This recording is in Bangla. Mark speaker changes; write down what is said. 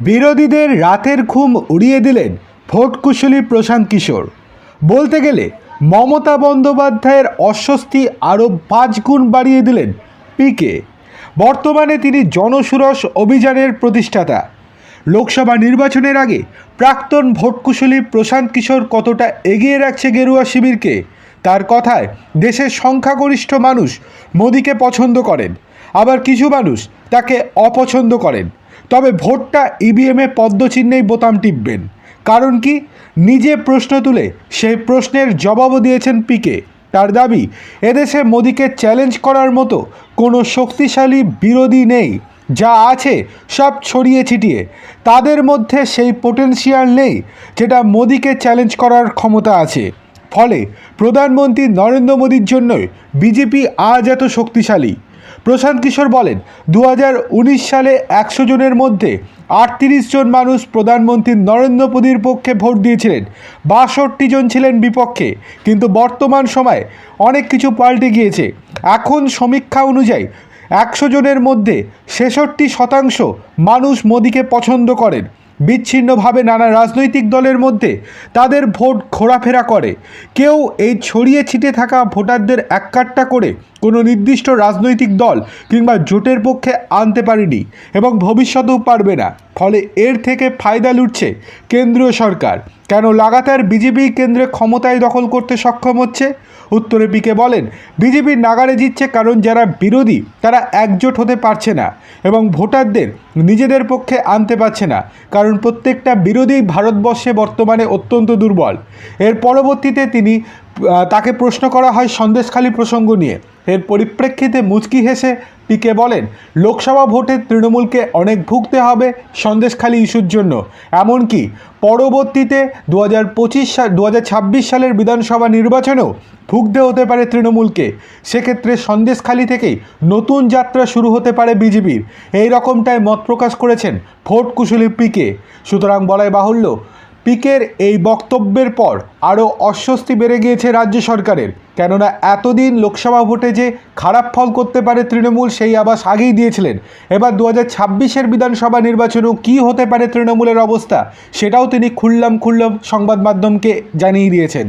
Speaker 1: বিরোধীদের রাতের ঘুম উড়িয়ে দিলেন ভোট কুশলী প্রশান্ত কিশোর। বলতে গেলে, মমতা বন্দ্যোপাধ্যায়ের অস্বস্তি আরও পাঁচ গুণ বাড়িয়ে দিলেন পিকে বর্তমানে তিনি জনসুরস অভিযানের প্রতিষ্ঠাতা। লোকসভা নির্বাচনের আগে প্রাক্তন ভোটকুশলী প্রশান্ত কিশোর কতটা এগিয়ে রাখছে গেরুয়া শিবিরকে, তার কথায় দেশের সংখ্যাগরিষ্ঠ মানুষ মোদীকে পছন্দ করেন। আবার কিছু মানুষ তাকে অপছন্দ করেন। তবে ভোটটা ইভিএমে পদ্মচিহ্নেই বোতাম টিপবেন। কারণ কি? নিজে প্রশ্ন তুলে সেই প্রশ্নের জবাবও দিয়েছেন পিকে তার দাবি, এদেশে মোদীকে চ্যালেঞ্জ করার মতো কোনো শক্তিশালী বিরোধী নেই। যা আছে সব ছড়িয়ে ছিটিয়ে। তাদের মধ্যে সেই পোটেনশিয়াল নেই যেটা মোদীকে চ্যালেঞ্জ করার ক্ষমতা আছে। ফলে প্রধানমন্ত্রী নরেন্দ্র মোদীর জন্যই বিজেপি আজ এত শক্তিশালী। প্রশান্ত কিশোর বলেন দু হাজার উনিশ সালে একশো জনের মধ্যে আটত্রিশ জন মানুষ প্রধানমন্ত্রী নরেন্দ্র মোদীর পক্ষে ভোট দিয়েছিলেন। বাষট্টি জন ছিলেন বিপক্ষে। কিন্তু বর্তমান সময়ে অনেক কিছু পাল্টে গিয়েছে। এখন সমীক্ষা অনুযায়ী একশো জনের মধ্যে ছেষট্টি শতাংশ মানুষ মোদীকে পছন্দ করেন। বিচ্ছিন্নভাবে নানা রাজনৈতিক দলের মধ্যে তাদের ভোট ঘোরাফেরা করে। কেউ এই ছড়িয়ে ছিটে থাকা ভোটারদের এককাট্টা করে কোনো নির্দিষ্ট রাজনৈতিক দল কিংবা জোটের পক্ষে আনতে পারেনি এবং ভবিষ্যতেও পারবে না। ফলে এর থেকে ফায়দা লুটছে কেন্দ্রীয় সরকার। কেন লাগাতার বিজেপি কেন্দ্রে ক্ষমতায় দখল করতে সক্ষম হচ্ছে? উত্তরে পিকে বলেন, বিজেপির নাগারে জিতছে কারণ যারা বিরোধী, তারা একজোট হতে পারছে না এবং ভোটারদের নিজেদের পক্ষে আনতে পারছে না। কারণ প্রত্যেকটা বিরোধী ভারতবর্ষে বর্তমানে অত্যন্ত দুর্বল। এর পরবর্তীতে তিনি তাকে প্রশ্ন করা হয় সন্দেশখালী প্রসঙ্গ নিয়ে। এর পরিপ্রেক্ষিতে মুচকি হেসে পিকে বলেন, লোকসভা ভোটে তৃণমূলকে অনেক ভুগতে হবে সন্দেশখালী ইস্যুর জন্য। এমনকি পরবর্তীতে দু হাজার পঁচিশ সাল দু হাজার ছাব্বিশ সালের বিধানসভা নির্বাচনেও ভুগতে হতে পারে তৃণমূলকে। সেক্ষেত্রে সন্দেশখালী থেকেই নতুন যাত্রা শুরু হতে পারে বিজেপির। এই রকমটাই মত প্রকাশ করেছেন ভোট কুশলী পিকে। সুতরাং বলাই বাহুল্য পিকের এই বক্তব্যের পর আরও অস্বস্তি বেড়ে গিয়েছে রাজ্য সরকারের। কেননা এতদিন লোকসভা ভোটে যে খারাপ ফল করতে পারে তৃণমূল, সেই আবাস আগেই দিয়েছিলেন। এবার দু হাজার ছাব্বিশের বিধানসভা নির্বাচনেও কী হতে পারে তৃণমূলের অবস্থা, সেটাও তিনি খুললাম খুললাম সংবাদ মাধ্যমকে জানিয়ে দিয়েছেন।